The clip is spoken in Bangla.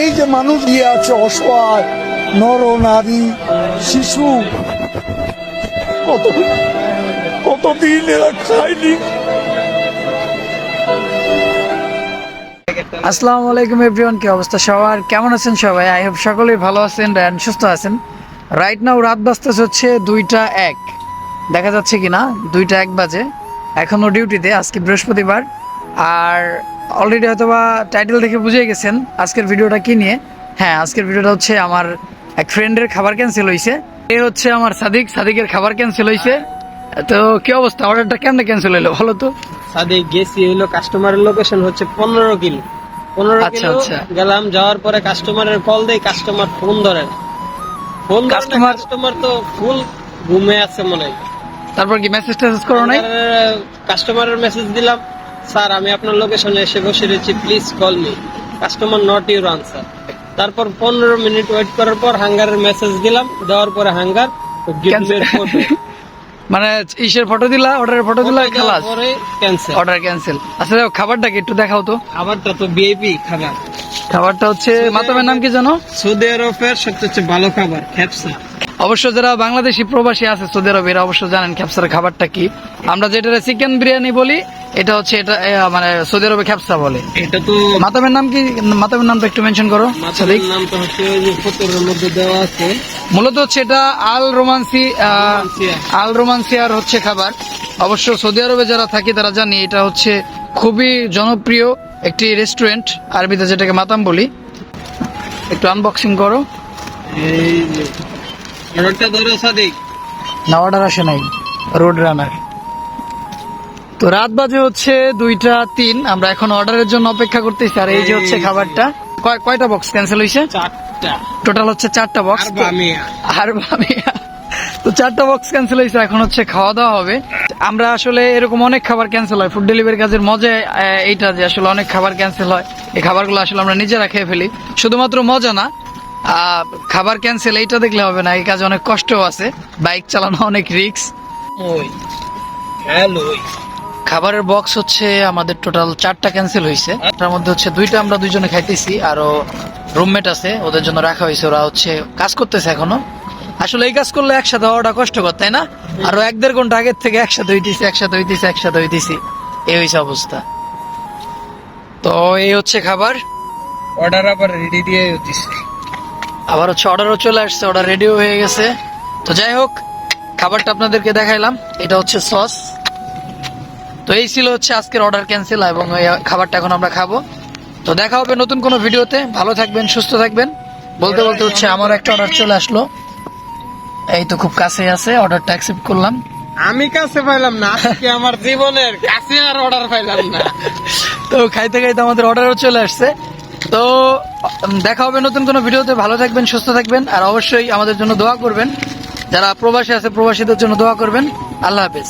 এই যে মানুষ দিয়ে আছে, অসহায় নর নারী শিশু। কত কতদিন এরা খায়নি? আসসালামু আলাইকুম এভরিওয়ান কি অবস্থা সবার? কেমন আছেন সবাই? আই হোপ সকলেই ভালো আছেন and সুস্থ আছেন। রাইট নাও রাত বাজতেছে হচ্ছে দুইটা এক। দেখা যাচ্ছে কি না দুইটা এক বাজে। এখনও ডিউটিতে আজকে বৃহস্পতিবার। আর অলরেডি হয়তো বা টাইটেল দেখে বুঝে গেছেন আজকের ভিডিওটা কি নিয়ে। হ্যাঁ আজকের ভিডিওটা হচ্ছে আমার এক ফ্রেন্ডের খাবার ক্যান্সেল হয়েছে এ হচ্ছে আমার সাদিক সাদিকের খাবার ক্যান্সেল হয়েছে তো কি অবস্থা? অর্ডারটা কেমনে ক্যান্সেল হইল ভালো তো? সাদে গেছি হইল কাস্টমারের লোকেশন হচ্ছে পনেরো কিলো। পনেরো আচ্ছা, আচ্ছা। গেলাম যাওয়ার পরে কাস্টমারের কল দেই কাস্টমার ফোন ধরে। ফোন Customer- কাস্টমার তো ফুল ঘুমে আছে মনে হয়। তারপর কি মেসেজ টেসেজ করো নাই? কাস্টমারের মেসেজ দিলাম। স্যার আমি আপনার লোকেশনে এসে বসে রয়েছি please call me customer not your answer তারপর পনেরো মিনিট ওয়েট করার পর হাঙ্গারের মেসেজ দিলাম দেওয়ার পরে হাঙ্গার Cancel. মানে ইসের ফটো দিলা অর্ডারের ফটো দিলা খালাস? ক্যান্সেল অর্ডার ক্যান্সেল আচ্ছা খাবারটা কি একটু দেখাও তো। খাবারটা তো বিএপি খাবার। খাবারটা হচ্ছে মাতামের নাম কি জানো সৌদি আরবের সবচেয়ে ভালো খাবার খ্যাপসা অবশ্য যারা বাংলাদেশি প্রবাসী আছে সৌদি আরবে এরা অবশ্য জানেন খ্যাপসার খাবারটা কি। আমরা যেটা চিকেন বিরিয়ানি বলি এটা হচ্ছে এটা মানে সৌদি আরবে খ্যাপসা বলে। এটা তো মাতামের নাম কি? মাতামের নামটা একটু মেনশন করো হচ্ছে মধ্যে দেওয়া আছে। মূলত হচ্ছে এটা আল রোমান্সি আল রোমান্সিয়ার হচ্ছে খাবার। অবশ্য সৌদি আরবে যারা থাকি তারা জানি এটা হচ্ছে খুবই জনপ্রিয় একটি রেস্টুরেন্ট আরবিতে যেটাকে মাতাম বলি। একটু আনবক্সিং করো। এই অর্ডারটা ধরো সাদিক। না অর্ডার আসে নাই। রোড রানার তো রাত বাজে হচ্ছে দুইটা তিন। আমরা এখন অর্ডারের জন্য অপেক্ষা করতেছি। আর এই যে হচ্ছে খাবারটা কয়টা বক্স ক্যান্সেল হয়েছে চারটা। টোটাল হচ্ছে চারটা বক্স আর বামিয়া। তো চারটা বক্স ক্যান্সেল হয়েছে এখন হচ্ছে খাওয়া দাওয়া হবে। আমরা আসলে এরকম অনেক খাবার ক্যান্সেল হয়। ফুড ডেলিভারি কাজের মজা এইটা যে আসলে অনেক খাবার ক্যান্সেল হয়। এই খাবারগুলো আসলে আমরা নিজেরা খেয়ে ফেলি। শুধুমাত্র মজা না খাবার ক্যান্সেল এইটা দেখলে হবে না এই কাজে অনেক কষ্টও আছে বাইক চালানো অনেক ওই হ্যালো খাবারের বক্স হচ্ছে আমাদের টোটাল চারটা ক্যান্সেল হয়েছে তার মধ্যে হচ্ছে দুইটা আমরা দুইজনে খাইতেছি আরও রুমমেট আছে ওদের জন্য রাখা হয়েছে ওরা হচ্ছে কাজ করতেছে এখনও। আসলে এই কাজ করলে একসাথে হওয়াটা কষ্টকর তাই না? আরও এক দেড় ঘণ্টা আগের থেকে একসাথে হইতেছি একসাথে হইতেছি একসাথে হইতেছি এই হয়েছে অবস্থা। তো এই হচ্ছে খাবার। অর্ডার আবার রেডি দিয়ে দিছে আবার হচ্ছে অর্ডারও চলে আসছে অর্ডার রেডিও হয়ে গেছে। তো যাই হোক খাবারটা আপনাদেরকে দেখাইলাম। এটা হচ্ছে সস। তো এই ছিল হচ্ছে আজকের অর্ডার ক্যান্সেল এবং এই খাবারটা এখন আমরা খাব। তো দেখা হবে নতুন কোনো ভিডিওতে। ভালো থাকবেন সুস্থ থাকবেন। বলতে বলতে হচ্ছে আমার একটা অর্ডার চলে আসলো। এই তো খুব কাছে আছে অর্ডারটা অ্যাকসেপ্ট করলাম। আমি কাছে পাইলাম না আজকে আমার জীবনের কাছে আর অর্ডার পাইলাম না? তো খাইতে খাইতে আমাদের অর্ডারও চলে আসছে। তো দেখা হবে নতুন কোনো ভিডিওতে। ভালো থাকবেন, সুস্থ থাকবেন, আর অবশ্যই আমাদের জন্য দোয়া করবেন। যারা প্রবাসী আছে, প্রবাসীদের জন্য দোয়া করবেন। আল্লাহ হাফেজ।